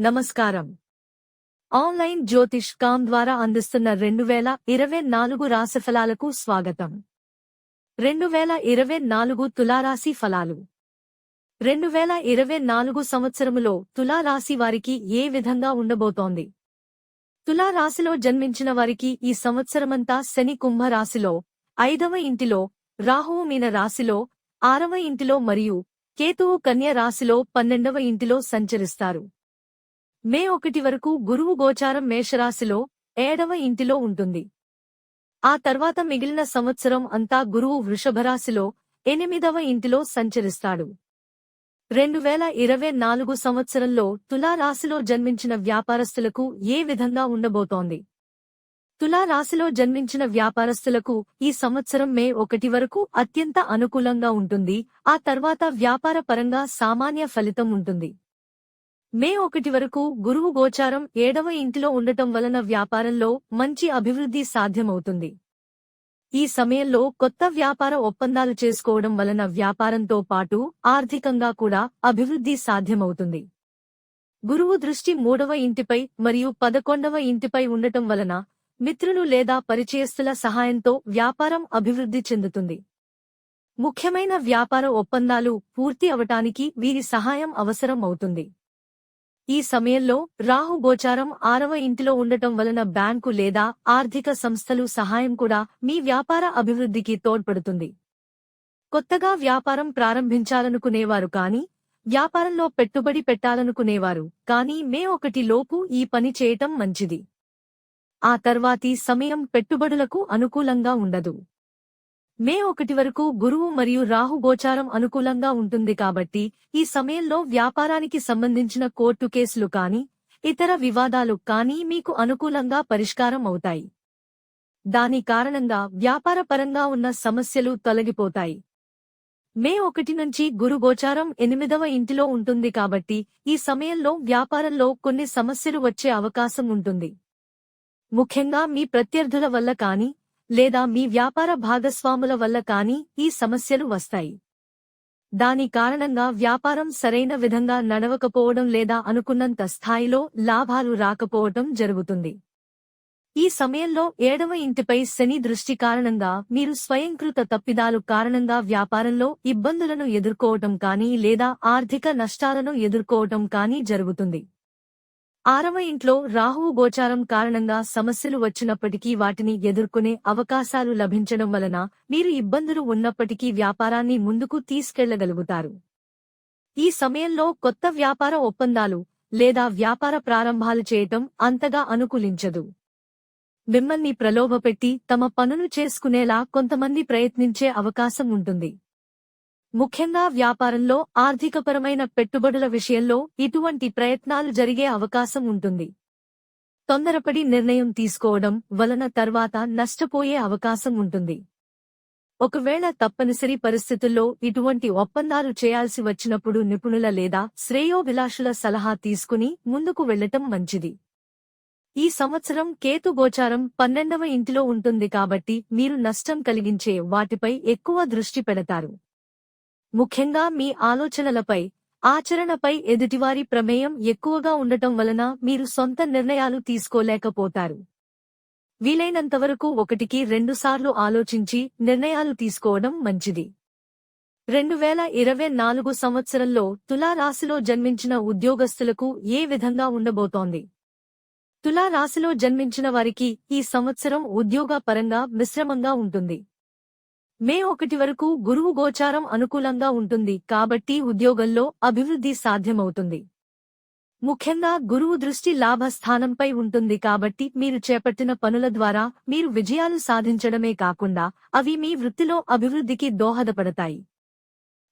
నమస్కారం. ఆన్లైన్ జ్యోతిష్ కామ్ ద్వారా అందిస్తున్న రెండు వేల ఇరవై నాలుగు రాశి ఫలాలకు స్వాగతం. రెండు వేల ఇరవై నాలుగు తులారాశి ఫలాలు. రెండు వేల ఇరవై నాలుగు సంవత్సరములో తులారాశి వారికి ఏ విధంగా ఉండబోతోంది? తులారాశిలో జన్మించిన వారికి ఈ సంవత్సరమంతా శని కుంభరాశిలో ఐదవ ఇంటిలో రాహువు మీన రాశిలో ఆరవ ఇంటిలో మరియు కేతువు కన్య రాశిలో పన్నెండవ ఇంటిలో సంచరిస్తారు. మే ఒకటి వరకు గురువు గోచారం మేషరాశిలో ఏడవ ఇంటిలో ఉంటుంది. ఆ తర్వాత మిగిలిన సంవత్సరం అంతా గురువు వృషభరాశిలో ఎనిమిదవ ఇంటిలో సంచరిస్తాడు. రెండు వేల ఇరవై నాలుగు సంవత్సరంలో తులారాశిలో జన్మించిన వ్యాపారస్తులకు ఏ విధంగా ఉండబోతోంది? తులారాశిలో జన్మించిన వ్యాపారస్తులకు ఈ సంవత్సరం మే ఒకటి వరకు అత్యంత అనుకూలంగా ఉంటుంది. ఆ తర్వాత వ్యాపార పరంగా సామాన్య ఫలితం ఉంటుంది. మే ఒకటి వరకు గురువు గోచారం ఏడవ ఇంటిలో ఉండటం వలన వ్యాపారంలో మంచి అభివృద్ధి సాధ్యమవుతుంది. ఈ సమయంలో కొత్త వ్యాపార ఒప్పందాలు చేసుకోవడం వలన వ్యాపారంతో పాటు ఆర్థికంగా కూడా అభివృద్ధి సాధ్యమవుతుంది. గురువు దృష్టి మూడవ ఇంటిపై మరియు పదకొండవ ఇంటిపై ఉండటం వలన మిత్రులు లేదా పరిచయస్తుల సహాయంతో వ్యాపారం అభివృద్ధి చెందుతుంది. ముఖ్యమైన వ్యాపార ఒప్పందాలు పూర్తి అవటానికి వీరి సహాయం అవసరం అవుతుంది. ఈ సమయంలో రాహు గోచారం ఆరవ ఇంటిలో ఉండటం వలన బ్యాంకు లేదా ఆర్థిక సంస్థలు సహాయం కూడా మీ వ్యాపార అభివృద్ధికి తోడ్పడుతుంది. కొత్తగా వ్యాపారం ప్రారంభించాలనుకునేవారు కానీ వ్యాపారంలో పెట్టుబడి పెట్టాలనుకునేవారు కానీ మే ఒకటి లోపు ఈ పని చేయటం మంచిది. ఆ తర్వాతి సమయం పెట్టుబడులకు అనుకూలంగా ఉండదు. మే ఒకటి వరకు గురువు మరియు రాహు గోచారం అనుకూలంగా ఉంటుంది కాబట్టి ఈ సమయంలో వ్యాపారానికి సంబంధించిన కోర్టు కేసులు కాని ఇతర వివాదాలు కానీ మీకు అనుకూలంగా పరిష్కారం అవుతాయి. దాని కారణంగా వ్యాపారపరంగా ఉన్న సమస్యలు తొలగిపోతాయి. మే ఒకటి నుంచి గురు గోచారం ఎనిమిదవ ఇంటిలో ఉంటుంది కాబట్టి ఈ సమయంలో వ్యాపారంలో కొన్ని సమస్యలు వచ్చే అవకాశం ఉంటుంది. ముఖ్యంగా మీ ప్రత్యర్థుల వల్ల కానీ లేదా మీ వ్యాపార భాగస్వాముల వల్ల కానీ ఈ సమస్యలు వస్తాయి. దాని కారణంగా వ్యాపారం సరైన విధంగా నడవకపోవడం లేదా అనుకున్నంత స్థాయిలో లాభాలు రాకపోవటం జరుగుతుంది. ఈ సమయంలో ఏడవ ఇంటిపై శని దృష్టి కారణంగా మీరు స్వయంకృత తప్పిదాలు కారణంగా వ్యాపారంలో ఇబ్బందులను ఎదుర్కోవటం కానీ లేదా ఆర్థిక నష్టాలను ఎదుర్కోవటం కానీ జరుగుతుంది. ఆరవ ఇంట్లో రాహువు గోచారం కారణంగా సమస్యలు వచ్చినప్పటికీ వాటిని ఎదుర్కొనే అవకాశాలు లభించడం వలన మీరు ఇబ్బందులు ఉన్నప్పటికీ వ్యాపారాన్ని ముందుకు తీసుకెళ్ళగలుగుతారు. ఈ సమయంలో కొత్త వ్యాపార ఒప్పందాలు లేదా వ్యాపార ప్రారంభాలు చేయటం అంతగా అనుకూలించదు. మిమ్మల్ని ప్రలోభపెట్టి తమ పనులు చేసుకునేలా కొంతమంది ప్రయత్నించే అవకాశం ఉంటుంది. ముఖ్యంగా వ్యాపారంలో ఆర్థికపరమైన పెట్టుబడుల విషయంలో ఇటువంటి ప్రయత్నాలు జరిగే అవకాశం ఉంటుంది. తొందరపడి నిర్ణయం తీసుకోవడం వలన తర్వాత నష్టపోయే అవకాశం ఉంటుంది. ఒకవేళ తప్పనిసరి పరిస్థితుల్లో ఇటువంటి ఒప్పందాలు చేయాల్సి వచ్చినప్పుడు నిపుణుల లేదా శ్రేయోభిలాషుల సలహా తీసుకుని ముందుకు వెళ్ళటం మంచిది. ఈ సంవత్సరం కేతు గోచారం పన్నెండవ ఇంటిలో ఉంటుంది కాబట్టి మీరు నష్టం కలిగించే వాటిపై ఎక్కువ దృష్టి పెడతారు. ముఖ్యంగా మీ ఆలోచనలపై ఆచరణపై ఎదుటివారి ప్రమేయం ఎక్కువగా ఉండటం వలన మీరు సొంత నిర్ణయాలు తీసుకోలేకపోతారు. వీలైనంతవరకు ఒకటికి రెండుసార్లు ఆలోచించి నిర్ణయాలు తీసుకోవడం మంచిది. రెండు వేల ఇరవై నాలుగు సంవత్సరంలో తులారాశిలో జన్మించిన ఉద్యోగస్తులకు ఏ విధంగా ఉండబోతోంది? తులారాశిలో జన్మించిన వారికి ఈ సంవత్సరం ఉద్యోగపరంగా మిశ్రమంగా ఉంటుంది. మే ఒకటి వరకు గురువు గోచారం అనుకూలంగా ఉంటుంది కాబట్టి ఉద్యోగంలో అభివృద్ధి సాధ్యమవుతుంది. ముఖ్యంగా గురువు దృష్టి లాభస్థానంపై ఉంటుంది కాబట్టి మీరు చేపట్టిన పనుల ద్వారా మీరు విజయాలు సాధించడమే కాకుండా అవి మీ వృత్తిలో అభివృద్ధికి దోహదపడతాయి.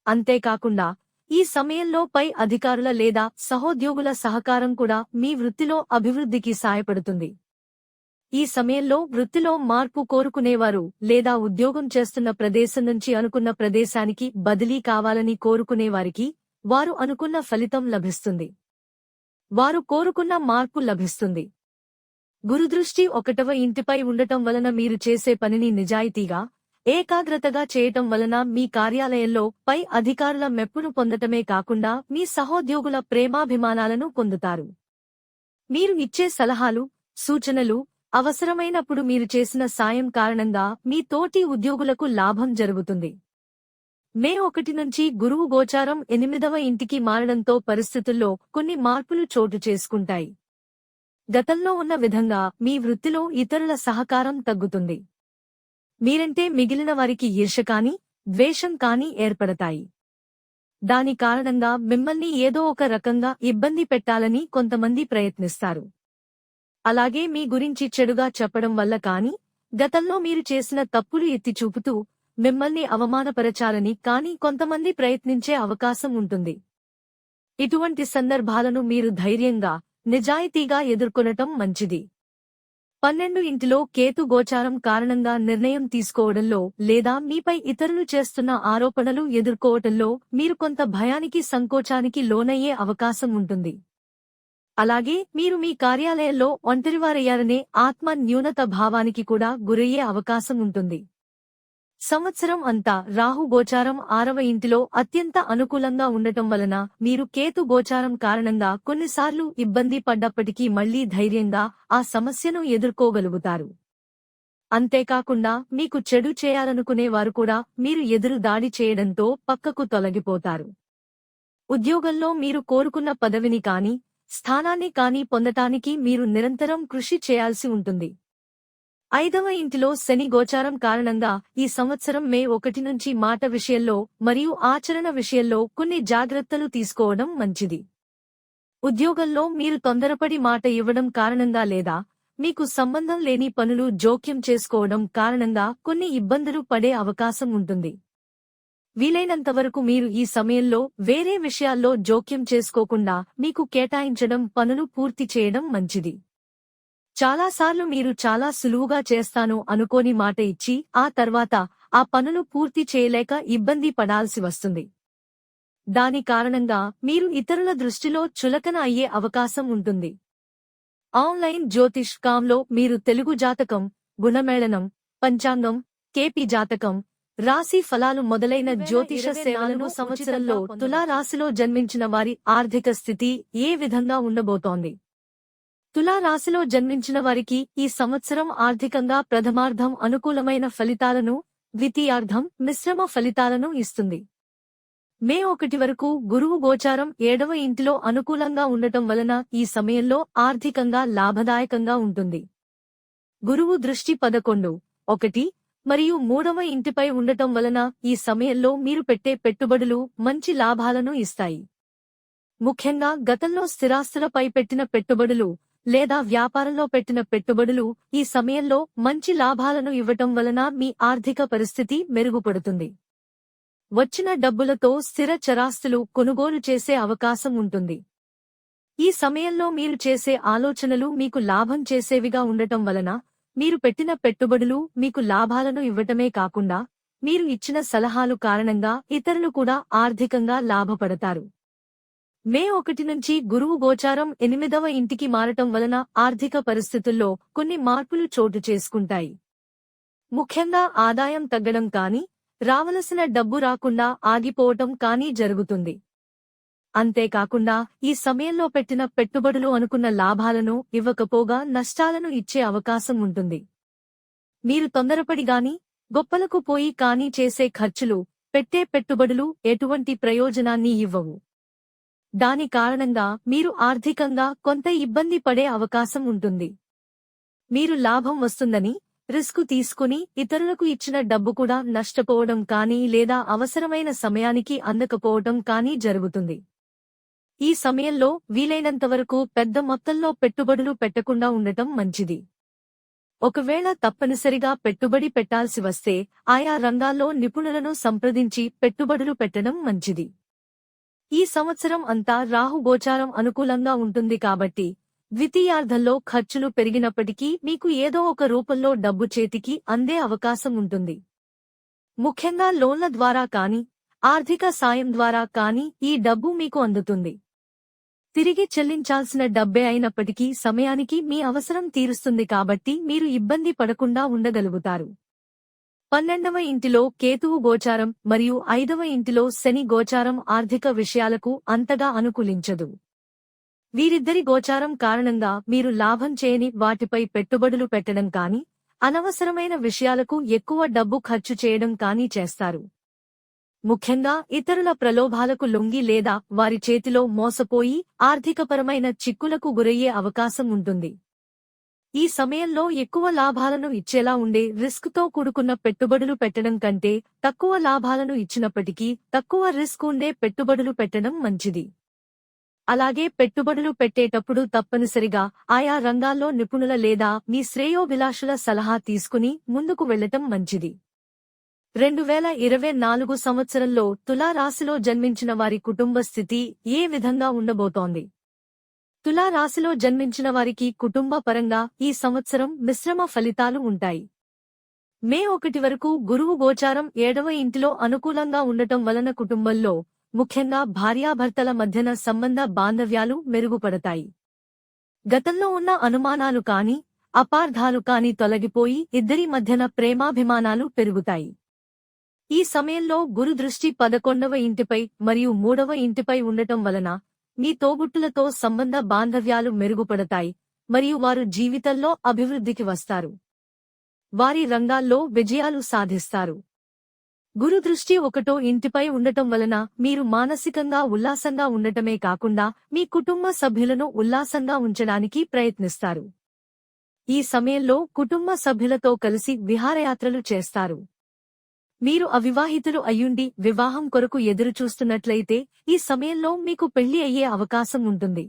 అంతేకాకుండా ఈ సమయంలో పై అధికారుల లేదా సహోద్యోగుల సహకారం కూడా మీ వృత్తిలో అభివృద్ధికి సాయపడుతుంది. ఈ సమయంలో వృత్తిలో మార్పు కోరుకునేవారు లేదా ఉద్యోగం చేస్తున్న ప్రదేశం నుంచి అనుకున్న ప్రదేశానికి బదిలీ కావాలని కోరుకునేవారికి వారు అనుకున్న ఫలితం లభిస్తుంది. వారు కోరుకున్న మార్పు లభిస్తుంది. గురుదృష్టి ఒకటవ ఇంటిపై ఉండటం వలన మీరు చేసే పనిని నిజాయితీగా ఏకాగ్రతగా చేయటం వలన మీ కార్యాలయంలో పై అధికారుల మెప్పును పొందటమే కాకుండా మీ సహోద్యోగుల ప్రేమాభిమానాలను పొందుతారు. మీరు ఇచ్చే సలహాలు సూచనలు అవసరమైనప్పుడు మీరు చేసిన సాయం కారణంగా మీ తోటి ఉద్యోగులకు లాభం జరుగుతుంది. మే ఒకటి నుంచి గురువు గోచారం ఎనిమిదవ ఇంటికి మారడంతో పరిస్థితుల్లో కొన్ని మార్పులు చోటు చేసుకుంటాయి. గతంలో ఉన్న విధంగా మీ వృత్తిలో ఇతరుల సహకారం తగ్గుతుంది. మీరంటే మిగిలిన వారికి ఈర్ష కాని ద్వేషం కాని ఏర్పడతాయి. దాని కారణంగా మిమ్మల్ని ఏదో ఒక రకంగా ఇబ్బంది పెట్టాలని కొంతమంది ప్రయత్నిస్తారు. అలాగే మీ గురించి చెడుగా చెప్పడం వల్ల కాని గతంలో మీరు చేసిన తప్పులు ఎత్తి చూపుతూ మిమ్మల్ని అవమానపరచాలని కాని కొంతమంది ప్రయత్నించే అవకాశం ఉంటుంది. ఇటువంటి సందర్భాలను మీరు ధైర్యంగా నిజాయితీగా ఎదుర్కొనటం మంచిది. పన్నెండు ఇంటిలో కేతు గోచారం కారణంగా నిర్ణయం తీసుకోవడంలో లేదా మీపై ఇతరులు చేస్తున్న ఆరోపణలు ఎదుర్కోవటంలో మీరు కొంత భయానికి సంకోచానికి లోనయ్యే అవకాశం ఉంటుంది. అలాగే మీరు మీ కార్యాలయంలో ఒంటరివారయ్యారనే ఆత్మ న్యూనత భావానికి కూడా గురయ్యే అవకాశం ఉంటుంది. సంవత్సరం అంతా రాహు గోచారం ఆరవ ఇంటిలో అత్యంత అనుకూలంగా ఉండటం వలన మీరు కేతు గోచారం కారణంగా కొన్నిసార్లు ఇబ్బంది పడ్డప్పటికీ మళ్ళీ ధైర్యంగా ఆ సమస్యను ఎదుర్కోగలుగుతారు. అంతేకాకుండా మీకు చెడు చేయాలనుకునే వారు కూడా మీరు ఎదురు దాడి చేయడంతో పక్కకు తొలగిపోతారు. ఉద్యోగంలో మీరు కోరుకున్న పదవిని కాని స్థానాన్ని కాని పొందటానికి మీరు నిరంతరం కృషి చేయాల్సి ఉంటుంది. ఐదవ ఇంటిలో శని గోచారం కారణంగా ఈ సంవత్సరం మే ఒకటి నుంచి మాట విషయంలో మరియు ఆచరణ విషయంలో కొన్ని జాగ్రత్తలు తీసుకోవడం మంచిది. ఉద్యోగంలో మీరు తొందరపడి మాట ఇవ్వడం కారణంగా లేదా మీకు సంబంధం లేని పనులు జోక్యం చేసుకోవడం కారణంగా కొన్ని ఇబ్బందులు పడే అవకాశం ఉంటుంది. వీలైనంతవరకు మీరు ఈ సమయంలో వేరే విషయాల్లో జోక్యం చేసుకోకుండా మీకు కేటాయించడం పనులు పూర్తి చేయడం మంచిది. చాలాసార్లు మీరు చాలా సులువుగా చేస్తాను అనుకోని మాట ఇచ్చి ఆ తర్వాత ఆ పనులు పూర్తి చేయలేక ఇబ్బంది పడాల్సి వస్తుంది. దాని కారణంగా మీరు ఇతరుల దృష్టిలో చులకన అయ్యే అవకాశం ఉంటుంది. ఆన్లైన్ జ్యోతిష్కాంలో మీరు తెలుగు జాతకం గుణమేళనం పంచాంగం కేపి జాతకం రాశి ఫలాలు మొదలైన జ్యోతిష సేవలను సంవత్సరంలో తులారాశిలో జన్మించిన వారి ఆర్థిక స్థితి ఏ విధంగా ఉండబోతోంది? తులా రాశిలో జన్మించిన వారికి ఈ సంవత్సరం ఆర్థికంగా ప్రథమార్థం అనుకూలమైన ఫలితాలను ద్వితీయార్థం మిశ్రమ ఫలితాలను ఇస్తుంది. మే ఒకటి వరకు గురువు గోచారం ఏడవ ఇంటిలో అనుకూలంగా ఉండటం వలన ఈ సమయంలో ఆర్థికంగా లాభదాయకంగా ఉంటుంది. గురువు దృష్టి పదకొండు. ఒకటి మరియు మూడవ ఇంటిపై ఉండటం వలన ఈ సమయంలో మీరు పెట్టే పెట్టుబడులు మంచి లాభాలను ఇస్తాయి. ముఖ్యంగా గతంలో స్థిరాస్తులపై పెట్టిన పెట్టుబడులు లేదా వ్యాపారంలో పెట్టిన పెట్టుబడులు ఈ సమయంలో మంచి లాభాలను ఇవ్వటం వలన మీ ఆర్థిక పరిస్థితి మెరుగుపడుతుంది. వచ్చిన డబ్బులతో స్థిర చరాస్తులు కొనుగోలు చేసే అవకాశం ఉంటుంది. ఈ సమయంలో మీరు చేసే ఆలోచనలు మీకు లాభం చేసేవిగా ఉండటం వలన మీరు పెట్టిన పెట్టుబడులు మీకు లాభాలను ఇవ్వటమే కాకుండా మీరు ఇచ్చిన సలహాలు కారణంగా ఇతరులు కూడా ఆర్థికంగా లాభపడతారు. మే ఒకటి నుంచి గురువు గోచారం ఎనిమిదవ ఇంటికి మారటం వలన ఆర్థిక పరిస్థితుల్లో కొన్ని మార్పులు చోటు చేసుకుంటాయి. ముఖ్యంగా ఆదాయం తగ్గడం కాని రావలసిన డబ్బు రాకుండా ఆగిపోవటం కానీ జరుగుతుంది. అంతేకాకుండా ఈ సమయంలో పెట్టిన పెట్టుబడులు అనుకున్న లాభాలను ఇవ్వకపోగా నష్టాలను ఇచ్చే అవకాశం ఉంటుంది. మీరు తొందరపడిగాని గొప్పలకు పోయి కానీ చేసే ఖర్చులు పెట్టే పెట్టుబడులు ఎటువంటి ప్రయోజనాన్ని ఇవ్వవు. దాని కారణంగా మీరు ఆర్థికంగా కొంత ఇబ్బంది పడే అవకాశం ఉంటుంది. మీరు లాభం వస్తుందని రిస్కు తీసుకుని ఇతరులకు ఇచ్చిన డబ్బు కూడా నష్టపోవడం కానీ లేదా అవసరమైన సమయానికి అందకపోవడం కానీ జరుగుతుంది. ఈ సమయంలో వీలైనంతవరకు పెద్ద మొత్తంలో పెట్టుబడులు పెట్టకుండా ఉండటం మంచిది. ఒకవేళ తప్పనిసరిగా పెట్టుబడి పెట్టాల్సి వస్తే ఆయా రంగాల్లో నిపుణులను సంప్రదించి పెట్టుబడులు పెట్టడం మంచిది. ఈ సంవత్సరం అంతా రాహు గోచారం అనుకూలంగా ఉంటుంది కాబట్టి ద్వితీయార్థంలో ఖర్చులు పెరిగినప్పటికీ మీకు ఏదో ఒక రూపంలో డబ్బు చేతికి అందే అవకాశం ఉంటుంది. ముఖ్యంగా లోన్ల ద్వారా కాని ఆర్థిక సాయం ద్వారా కాని ఈ డబ్బు మీకు అందుతుంది. తిరిగి చెల్లించాల్సిన డబ్బే అయినప్పటికీ సమయానికి మీ అవసరం తీరుస్తుంది కాబట్టి మీరు ఇబ్బంది పడకుండా ఉండగలుగుతారు. పన్నెండవ ఇంటిలో కేతువు గోచారం మరియు ఐదవ ఇంటిలో శని గోచారం ఆర్థిక విషయాలకు అంతగా అనుకూలించదు. వీరిద్దరి గోచారం కారణంగా మీరు లాభం చేయని వాటిపై పెట్టుబడులు పెట్టడం కానీ అనవసరమైన విషయాలకు ఎక్కువ డబ్బు ఖర్చు చేయడం కానీ చేస్తారు. ముఖ్యంగా ఇతరుల ప్రలోభాలకు లొంగి లేదా వారి చేతిలో మోసపోయి ఆర్థికపరమైన చిక్కులకు గురయ్యే అవకాశం ఉంటుంది. ఈ సమయంలో ఎక్కువ లాభాలను ఇచ్చేలా ఉండే రిస్క్తో కూడుకున్న పెట్టుబడులు పెట్టడం కంటే తక్కువ లాభాలను ఇచ్చినప్పటికీ తక్కువ రిస్క్ ఉండే పెట్టుబడులు పెట్టడం మంచిది. అలాగే పెట్టుబడులు పెట్టేటప్పుడు తప్పనిసరిగా ఆయా రంగాల్లో నిపుణుల లేదా మీ శ్రేయోభిలాషుల సలహా తీసుకుని ముందుకు వెళ్ళటం మంచిది. రెండు వేల ఇరవై నాలుగు సంవత్సరంలో తులారాశిలో జన్మించిన వారి కుటుంబ స్థితి ఏ విధంగా ఉండబోతోంది? తులారాశిలో జన్మించిన వారికి కుటుంబ పరంగా ఈ సంవత్సరం మిశ్రమ ఫలితాలు ఉంటాయి. మే ఒకటి వరకు గురువు గోచారం ఏడవ ఇంటిలో అనుకూలంగా ఉండటం వలన కుటుంబంలో ముఖ్యంగా భార్యాభర్తల మధ్యన సంబంధ బాంధవ్యాలు మెరుగుపడతాయి. గతంలో ఉన్న అనుమానాలు కాని అపార్థాలు కాని తొలగిపోయి ఇద్దరి మధ్యన ప్రేమాభిమానాలు పెరుగుతాయి. ఈ సమయంలో గురు దృష్టి పదకొండవ ఇంటిపై మరియు మూడవ ఇంటిపై ఉండటం వలన మీ తోబుట్టులతో సంబంధ బాంధవ్యాలు మెరుగుపడతాయి మరియు వారు జీవితంలో అభివృద్ధికి వస్తారు. వారి రంగాల్లో విజయాలు సాధిస్తారు. గురు దృష్టి ఒకటో ఇంటిపై ఉండటం వలన మీరు మానసికంగా ఉల్లాసంగా ఉండటమే కాకుండా మీ కుటుంబ సభ్యులను ఉల్లాసంగా ఉంచడానికి ప్రయత్నిస్తారు. ఈ సమయంలో కుటుంబ సభ్యులతో కలిసి విహారయాత్రలు చేస్తారు. మీరు అవివాహితులు అయ్యుండి వివాహం కొరకు ఎదురుచూస్తున్నట్లయితే ఈ సమయంలో మీకు పెళ్ళి అయ్యే అవకాశం ఉంటుంది.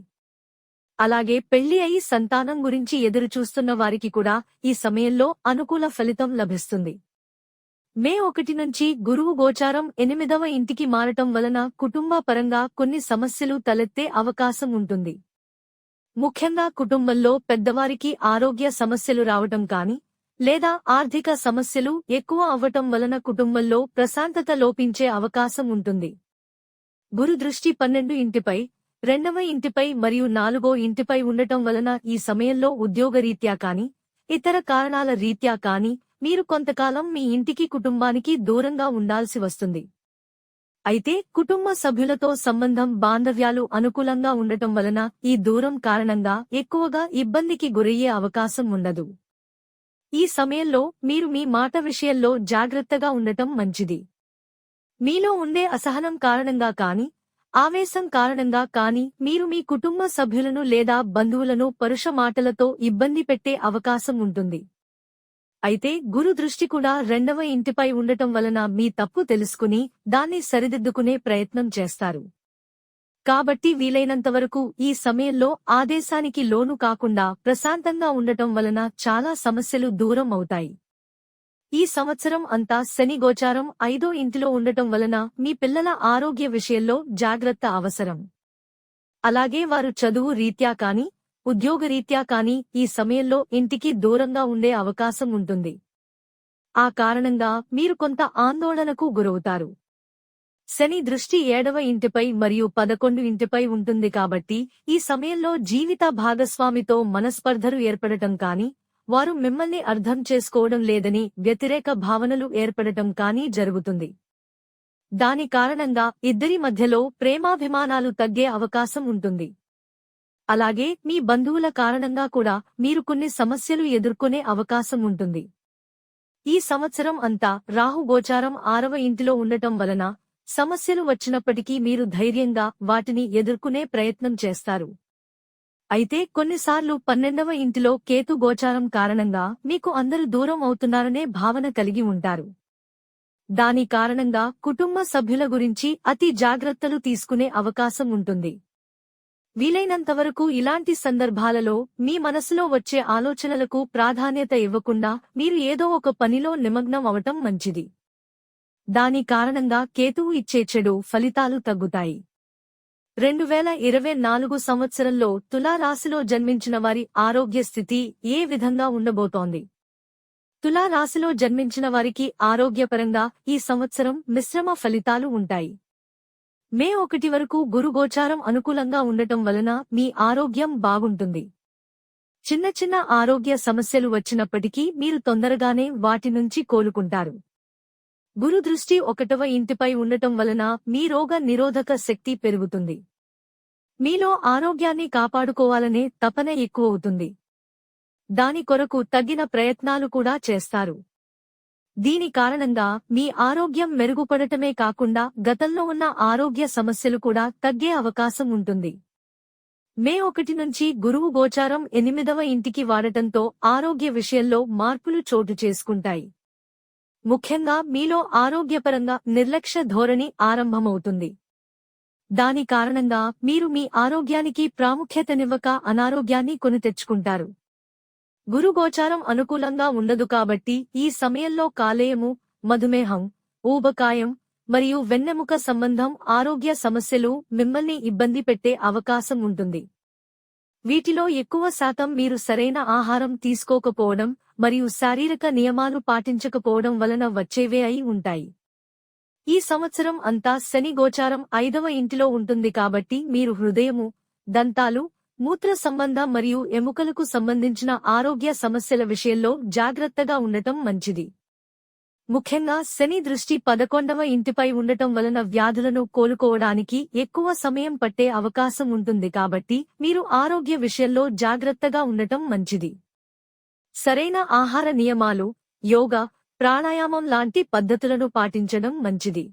అలాగే పెళ్ళి అయి సంతానం గురించి ఎదురుచూస్తున్న వారికి కూడా ఈ సమయంలో అనుకూల ఫలితం లభిస్తుంది. మే ఒకటి నుంచి గురువు గోచారం ఎనిమిదవ ఇంటికి మారటం వలన కుటుంబ పరంగా కొన్ని సమస్యలు తలెత్తే అవకాశం ఉంటుంది. ముఖ్యంగా కుటుంబంలో పెద్దవారికి ఆరోగ్య సమస్యలు రావటం కాని లేదా ఆర్థిక సమస్యలు ఎక్కువ అవ్వటం వలన కుటుంబంలో ప్రశాంతత లోపించే అవకాశం ఉంటుంది. గురు దృష్టి పన్నెండు ఇంటిపై రెండవ ఇంటిపై మరియు నాలుగో ఇంటిపై ఉండటం వలన ఈ సమయంలో ఉద్యోగరీత్యా కాని ఇతర కారణాల రీత్యా కాని మీరు కొంతకాలం మీ ఇంటికి కుటుంబానికి దూరంగా ఉండాల్సి వస్తుంది. అయితే కుటుంబ సభ్యులతో సంబంధం బాంధవ్యాలు అనుకూలంగా ఉండటం వలన ఈ దూరం కారణంగా ఎక్కువగా ఇబ్బందికి గురయ్యే అవకాశం ఉండదు. ఈ సమయంలో మీరు మీ మాట విషయంలో జాగ్రత్తగా ఉండటం మంచిది. మీలో ఉండే అసహనం కారణంగా కాని ఆవేశం కారణంగా కాని మీరు మీ కుటుంబ సభ్యులను లేదా బంధువులను పరుష మాటలతో ఇబ్బంది పెట్టే అవకాశం ఉంటుంది. అయితే గురు దృష్టి కూడా రెండవ ఇంటిపై ఉండటం వలన మీ తప్పు తెలుసుకుని దాన్ని సరిదిద్దుకునే ప్రయత్నం చేస్తారు. కాబట్టి వీలైనంతవరకు ఈ సమయంలో ఆదేశానికి లోను కాకుండా ప్రశాంతంగా ఉండటం వలన చాలా సమస్యలు దూరం అవుతాయి. ఈ సంవత్సరం అంతా శని గోచారం ఐదో ఇంటిలో ఉండటం వలన మీ పిల్లల ఆరోగ్య విషయంలో జాగ్రత్త అవసరం. అలాగే వారు చదువు రీత్యా కాని ఉద్యోగరీత్యా కాని ఈ సమయంలో ఇంటికి దూరంగా ఉండే అవకాశం ఉంటుంది. ఆ కారణంగా మీరు కొంత ఆందోళనకు గురవుతారు. శని దృష్టి ఏడవ ఇంటిపై మరియు పదకొండు ఇంటిపై ఉంటుంది కాబట్టి ఈ సమయంలో జీవిత భాగస్వామితో మనస్పర్ధలు ఏర్పడటం కాని వారు మిమ్మల్ని అర్థం చేసుకోవడం లేదని వ్యతిరేక భావనలు ఏర్పడటం కానీ జరుగుతుంది. దాని కారణంగా ఇద్దరి మధ్యలో ప్రేమాభిమానాలు తగ్గే అవకాశం ఉంటుంది. అలాగే మీ బంధువుల కారణంగా కూడా మీరు కొన్ని సమస్యలు ఎదుర్కొనే అవకాశం ఉంటుంది. ఈ సంవత్సరం అంతా రాహు గోచారం ఆరవ ఇంటిలో ఉండటం వలన సమస్యలు వచ్చినప్పటికీ మీరు ధైర్యంగా వాటిని ఎదుర్కొనే ప్రయత్నం చేస్తారు. అయితే కొన్నిసార్లు పన్నెండవ ఇంటిలో కేతు గోచారం కారణంగా మీకు అందరూ దూరం అవుతున్నారనే భావన కలిగి ఉంటారు. దాని కారణంగా కుటుంబ సభ్యుల గురించి అతి జాగ్రత్తలు తీసుకునే అవకాశం ఉంటుంది. వీలైనంతవరకు ఇలాంటి సందర్భాలలో మీ మనసులో వచ్చే ఆలోచనలకు ప్రాధాన్యత ఇవ్వకుండా మీరు ఏదో ఒక పనిలో నిమగ్నం అవటం మంచిది. దాని కారణంగా కేతువు ఇచ్చే చెడు ఫలితాలు తగ్గుతాయి. రెండు వేల ఇరవై నాలుగు సంవత్సరంలో తులారాశిలో జన్మించిన వారి ఆరోగ్య స్థితి ఏ విధంగా ఉండబోతోంది? తులారాశిలో జన్మించిన వారికి ఆరోగ్యపరంగా ఈ సంవత్సరం మిశ్రమ ఫలితాలు ఉంటాయి. మే ఒకటి వరకు గురుగోచారం అనుకూలంగా ఉండటం వలన మీ ఆరోగ్యం బాగుంటుంది. చిన్న చిన్న ఆరోగ్య సమస్యలు వచ్చినప్పటికీ మీరు తొందరగానే వాటి నుంచి కోలుకుంటారు. గురు దృష్టి ఒకటవ ఇంటిపై ఉండటం వలన మీ రోగ నిరోధక శక్తి పెరుగుతుంది. మీలో ఆరోగ్యాన్ని కాపాడుకోవాలనే తపన ఎక్కువవుతుంది. దాని కొరకు తగిన ప్రయత్నాలు కూడా చేస్తారు. దీని కారణంగా మీ ఆరోగ్యం మెరుగుపడటమే కాకుండా గతంలో ఉన్న ఆరోగ్య సమస్యలు కూడా తగ్గే అవకాశం ఉంటుంది. మే ఒకటి నుంచి గురువు గోచారం ఎనిమిదవ ఇంటికి వాడటంతో ఆరోగ్య విషయంలో మార్పులు చోటు చేసుకుంటాయి. ముఖ్యంగా మీలో ఆరోగ్యపరంగా నిర్లక్ష్య ధోరణి ఆరంభమవుతుంది. దాని కారణంగా మీరు మీ ఆరోగ్యానికి ప్రాముఖ్యతనివ్వక అనారోగ్యాన్ని కొని తెచ్చుకుంటారు. గురుగోచారం అనుకూలంగా ఉండదు కాబట్టి ఈ సమయంలో కాలేయము మధుమేహం ఊబకాయం మరియు వెన్నెముక సంబంధం ఆరోగ్య సమస్యలు మిమ్మల్ని ఇబ్బంది పెట్టే అవకాశం ఉంటుంది. వీటిలో ఎక్కువ శాతం మీరు సరైన ఆహారం తీసుకోకపోవడం మరియు శారీరక నియమాలు పాటించకపోవడం వలన వచ్చేవే అయి ఉంటాయి. ఈ సంవత్సరం అంతా శని గోచారం ఐదవ ఇంటిలో ఉంటుంది కాబట్టి మీరు హృదయము దంతాలు మూత్ర సంబంధ మరియు ఎముకలకు సంబంధించిన ఆరోగ్య సమస్యల విషయంలో జాగ్రత్తగా ఉండటం మంచిది. ముఖ్యంగా శని దృష్టి పదకొండవ ఇంటిపై ఉండటం వలన వ్యాధులను కోలుకోవడానికి ఎక్కువ సమయం పట్టే అవకాశం ఉంటుంది కాబట్టి మీరు ఆరోగ్య విషయంలో జాగ్రత్తగా ఉండటం మంచిది. సరైన ఆహార నియమాలు యోగా ప్రాణాయామం లాంటి పద్ధతులను పాటించడం మంచిది.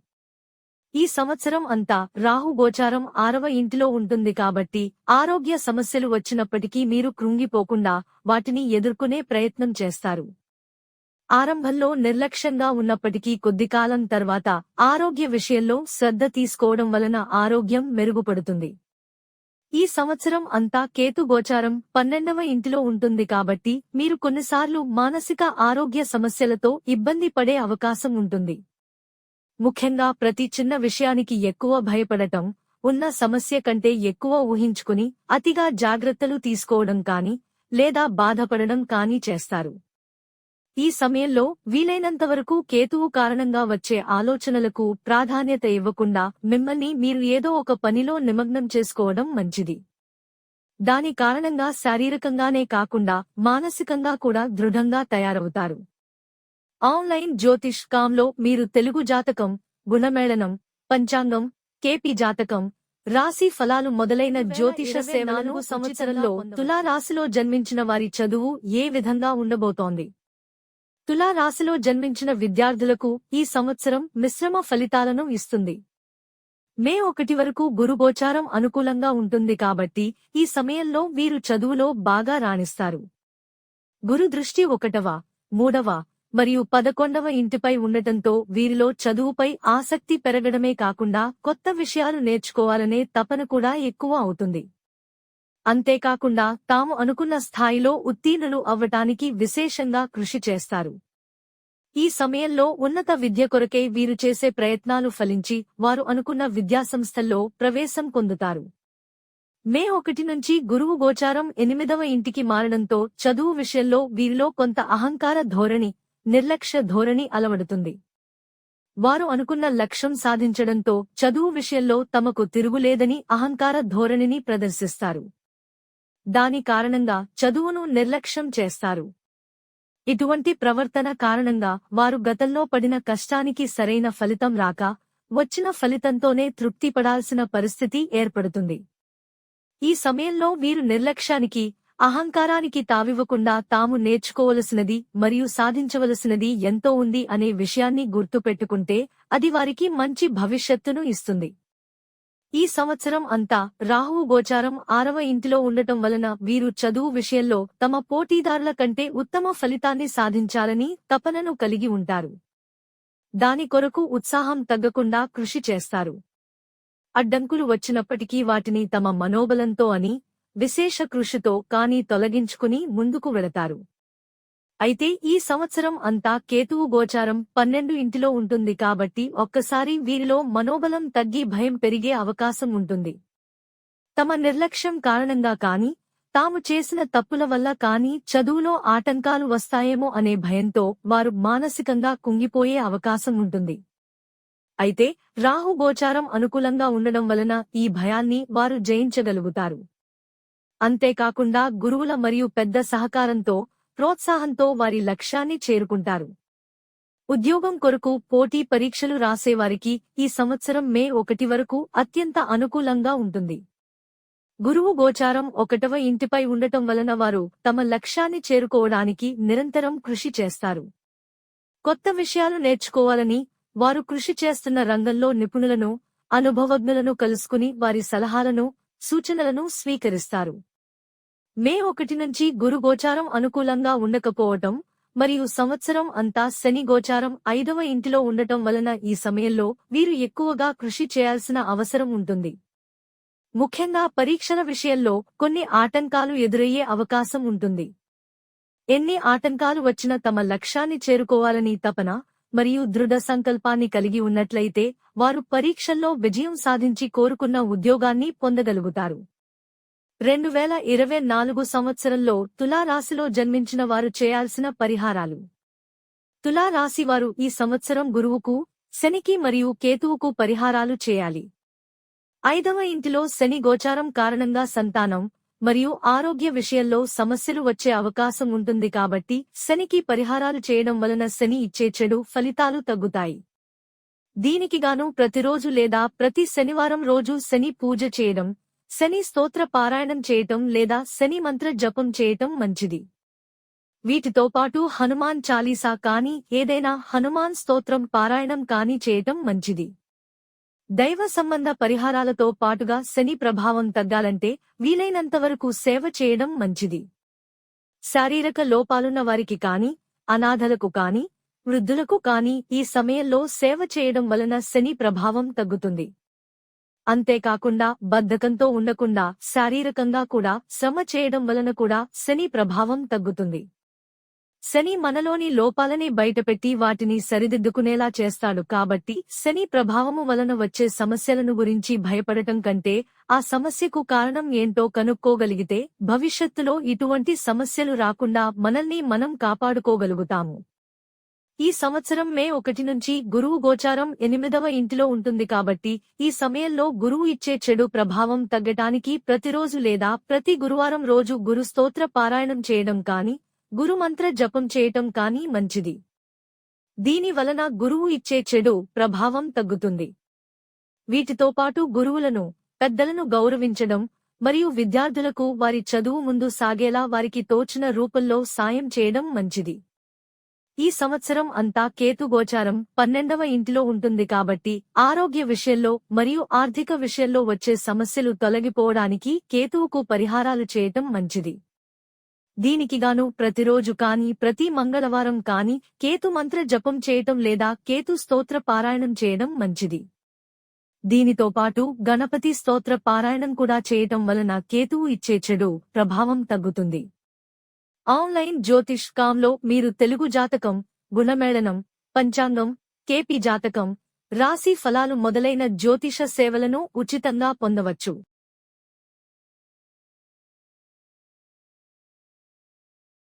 ఈ సంవత్సరం అంతా రాహు గోచారం ఆరవ ఇంటిలో ఉంటుంది కాబట్టి ఆరోగ్య సమస్యలు వచ్చినప్పటికీ మీరు కృంగిపోకుండా వాటిని ఎదుర్కొనే ప్రయత్నం చేస్తారు. ఆరంభంలో నిర్లక్ష్యంగా ఉన్నప్పటికీ కొద్దికాలం తర్వాత ఆరోగ్య విషయంలో శ్రద్ధ తీసుకోవడం వలన ఆరోగ్యం మెరుగుపడుతుంది. ఈ సంవత్సరం అంతా కేతు గోచారం పన్నెండవ ఇంటిలో ఉంటుంది కాబట్టి మీరు కొన్నిసార్లు మానసిక ఆరోగ్య సమస్యలతో ఇబ్బంది పడే అవకాశం ఉంటుంది. ముఖ్యంగా ప్రతి చిన్న విషయానికి ఎక్కువ భయపడటం ఉన్న సమస్య కంటే ఎక్కువ ఊహించుకుని అతిగా జాగ్రత్తలు తీసుకోవడం కాని లేదా బాధపడడం కాని చేస్తారు. ఈ సమయంలో వీలైనంతవరకు కేతువు కారణంగా వచ్చే ఆలోచనలకు ప్రాధాన్యత ఇవ్వకుండా మిమ్మల్ని మీరు ఏదో ఒక పనిలో నిమగ్నం చేసుకోవడం మంచిది. దాని కారణంగా శారీరకంగానే కాకుండా మానసికంగా కూడా దృఢంగా తయారవుతారు. ఆన్లైన్ జ్యోతిష్ కాంలో మీరు తెలుగు జాతకం గుణమేళనం పంచాంగం కేపీ జాతకం రాశి ఫలాలు మొదలైన జ్యోతిష సేవలను సంవత్సరంలో తులా రాశిలో జన్మించిన వారి చదువు ఏ విధంగా ఉండబోతోంది? తులారాశిలో జన్మించిన విద్యార్థులకు ఈ సంవత్సరం మిశ్రమ ఫలితాలను ఇస్తుంది. మే ఒకటి వరకు గురుగోచారం అనుకూలంగా ఉంటుంది కాబట్టి ఈ సమయంలో వీరు చదువులో బాగా రాణిస్తారు. గురు దృష్టి ఒకటవ మూడవ మరియు పదకొండవ ఇంటిపై ఉండటంతో వీరిలో చదువుపై ఆసక్తి పెరగడమే కాకుండా కొత్త విషయాలు నేర్చుకోవాలనే తపన కూడా ఎక్కువ అవుతుంది. అంతేకాకుండా తాము అనుకున్న స్థాయిలో ఉత్తీర్ణులు అవ్వటానికి విశేషంగా కృషి చేస్తారు. ఈ సమయంలో ఉన్నత విద్య కొరకే వీరు చేసే ప్రయత్నాలు ఫలించి వారు అనుకున్న విద్యాసంస్థల్లో ప్రవేశం పొందుతారు. మే ఒకటి నుంచి గురువు గోచారం ఎనిమిదవ ఇంటికి మారడంతో చదువు విషయంలో వీరిలో కొంత అహంకార ధోరణి నిర్లక్ష్య ధోరణి అలవడుతుంది. వారు అనుకున్న లక్ష్యం సాధించడంతో చదువు విషయంలో తమకు తిరుగులేదని అహంకార ధోరణిని ప్రదర్శిస్తారు. దాని కారణంగా చదువును నిర్లక్ష్యం చేస్తారు. ఇటువంటి ప్రవర్తన కారణంగా వారు గతంలో పడిన కష్టానికి సరైన ఫలితం రాక వచ్చిన ఫలితంతోనే తృప్తిపడాల్సిన పరిస్థితి ఏర్పడుతుంది. ఈ సమయంలో వీరు నిర్లక్ష్యానికి అహంకారానికి తావివ్వకుండా తాము నేర్చుకోవలసినది మరియు సాధించవలసినది ఎంతో ఉంది అనే విషయాన్ని గుర్తుపెట్టుకుంటే అది వారికి మంచి భవిష్యత్తును ఇస్తుంది. ఈ సంవత్సరం అంతా రాహువు గోచారం ఆరవ ఇంటిలో ఉండటం వలన వీరు చదువు విషయంలో తమ పోటీదారుల కంటే ఉత్తమ ఫలితాన్ని సాధించాలని తపనను కలిగి ఉంటారు. దాని కొరకు ఉత్సాహం తగ్గకుండా కృషి చేస్తారు. అడ్డంకులు వచ్చినప్పటికీ వాటిని తమ మనోబలంతో అని విశేష కృషితో కానీ తొలగించుకుని ముందుకు వెళతారు. అయితే ఈ సంవత్సరం అంతా కేతువు గోచారం పన్నెండు ఇంటిలో ఉంటుంది కాబట్టి ఒక్కసారి వీరిలో మనోబలం తగ్గి భయం పెరిగే అవకాశం ఉంటుంది. తమ నిర్లక్ష్యం కారణంగా కాని తాము చేసిన తప్పుల వల్ల కాని చదువులో ఆటంకాలు వస్తాయేమో అనే భయంతో వారు మానసికంగా కుంగిపోయే అవకాశం ఉంటుంది. అయితే రాహు గోచారం అనుకూలంగా ఉండడం వలన ఈ భయాన్ని వారు జయించగలుగుతారు. అంతేకాకుండా గురువుల మరియు పెద్ద సహకారంతో ప్రోత్సాహంతో వారి లక్ష్యాన్ని చేరుకుంటారు. ఉద్యోగం కొరకు పోటీ పరీక్షలు రాసేవారికి ఈ సంవత్సరం మే ఒకటి వరకు అత్యంత అనుకూలంగా ఉంటుంది. గురువు గోచారం ఒకటవ ఇంటిపై ఉండటం వలన వారు తమ లక్ష్యాన్ని చేరుకోవడానికి నిరంతరం కృషి చేస్తారు. కొత్త విషయాలు నేర్చుకోవాలని వారు కృషి చేస్తున్న రంగంలో నిపుణులను అనుభవజ్ఞులను కలుసుకుని వారి సలహాలను సూచనలను స్వీకరిస్తారు. మే ఒకటి నుంచి గురు గోచారం అనుకూలంగా ఉండకపోవటం మరియు సంవత్సరం అంతా శని గోచారం ఐదవ ఇంటిలో ఉండటం వలన ఈ సమయంలో వీరు ఎక్కువగా కృషి చేయాల్సిన అవసరం ఉంటుంది. ముఖ్యంగా పరీక్షల విషయంలో కొన్ని ఆటంకాలు ఎదురయ్యే అవకాశం ఉంటుంది. ఎన్ని ఆటంకాలు వచ్చినా తమ లక్ష్యాన్ని చేరుకోవాలని తపన మరియు దృఢ సంకల్పాన్ని కలిగి ఉన్నట్లయితే వారు పరీక్షల్లో విజయం సాధించి కోరుకున్న ఉద్యోగాన్ని పొందగలుగుతారు. రెండు వేల ఇరవై నాలుగు సంవత్సరంలో తులారాశిలో జన్మించిన వారు చేయాల్సిన పరిహారాలు. తులారాశివారు ఈ సంవత్సరం గురువుకు శనికి మరియు కేతువుకు పరిహారాలు చేయాలి. ఐదవ ఇంటిలో శని గోచారం కారణంగా సంతానం మరియు ఆరోగ్య విషయంలో సమస్యలు వచ్చే అవకాశం ఉంటుంది కాబట్టి శనికి పరిహారాలు చేయడం వలన శని ఇచ్చే చెడు ఫలితాలు తగ్గుతాయి. దీనికిగాను ప్రతిరోజు లేదా ప్రతి శనివారం రోజు శని పూజ చేయడం శని స్తోత్ర పారాయణం చేయటం లేదా శని మంత్ర జపం చేయటం మంచిది. వీటితో పాటు హనుమాన్ చాలీసా కాని ఏదైనా హనుమాన్ స్తోత్రం పారాయణం కాని చేయటం మంచిది. దైవ సంబంధ పరిహారాలతో పాటుగా శని ప్రభావం తగ్గాలంటే వీలైనంతవరకు సేవ చేయడం మంచిది. శారీరక లోపాలున్న వారికి కాని అనాథలకు కాని వృద్ధులకు కాని ఈ సమయంలో సేవ చేయడం వలన శని ప్రభావం తగ్గుతుంది. అంతేకాకుండా బద్ధకంతో ఉండకుండా శారీరకంగా కూడా శ్రమ చేయడం వలన కూడా శని ప్రభావం తగ్గుతుంది. శని మనలోని లోపాలని బయటపెట్టి వాటిని సరిదిద్దుకునేలా చేస్తాడు కాబట్టి శని ప్రభావము వలన వచ్చే సమస్యలను గురించి భయపడటం కంటే ఆ సమస్యకు కారణం ఏంటో కనుక్కోగలిగితే భవిష్యత్తులో ఇటువంటి సమస్యలు రాకుండా మనల్ని మనం కాపాడుకోగలుగుతాము. ఈ సంవత్సరం మే ఒకటి నుంచి గురువు గోచారం ఎనిమిదవ ఇంటిలో ఉంటుంది కాబట్టి ఈ సమయంలో గురువు ఇచ్చే చెడు ప్రభావం తగ్గటానికి ప్రతిరోజు లేదా ప్రతి గురువారం రోజు గురు స్తోత్ర పారాయణం చేయడం కాని గురుమంత్ర జపం చేయటం కాని మంచిది. దీని వలన గురువు ఇచ్చే చెడు ప్రభావం తగ్గుతుంది. వీటితో పాటు గురువులను పెద్దలను గౌరవించడం మరియు విద్యార్థులకు వారి చదువు ముందు సాగేలా వారికి తోచిన రూపంలో సాయం చేయడం మంచిది. ఈ సంవత్సరం అంతా కేతు గోచారం పన్నెండవ ఇంటిలో ఉంటుంది కాబట్టి ఆరోగ్య విషయంలో మరియు ఆర్థిక విషయంలో వచ్చే సమస్యలు తొలగిపోవడానికి కేతువుకు పరిహారాలు చేయటం మంచిది. దీనికిగాను ప్రతిరోజు కాని ప్రతి మంగళవారం కాని కేతు మంత్ర జపం చేయటం లేదా కేతు స్తోత్ర పారాయణం చేయడం మంచిది. దీనితో పాటు గణపతి స్తోత్ర పారాయణం కూడా చేయటం వలన కేతువు ఇచ్చే చెడు ప్రభావం తగ్గుతుంది. ఆన్లైన్ జ్యోతిష్కాంలో మీరు తెలుగు జాతకం గుణమేళనం పంచాంగం కేపీ జాతకం రాశి ఫలాలు మొదలైన జ్యోతిష సేవలను ఉచితంగా పొందవచ్చు.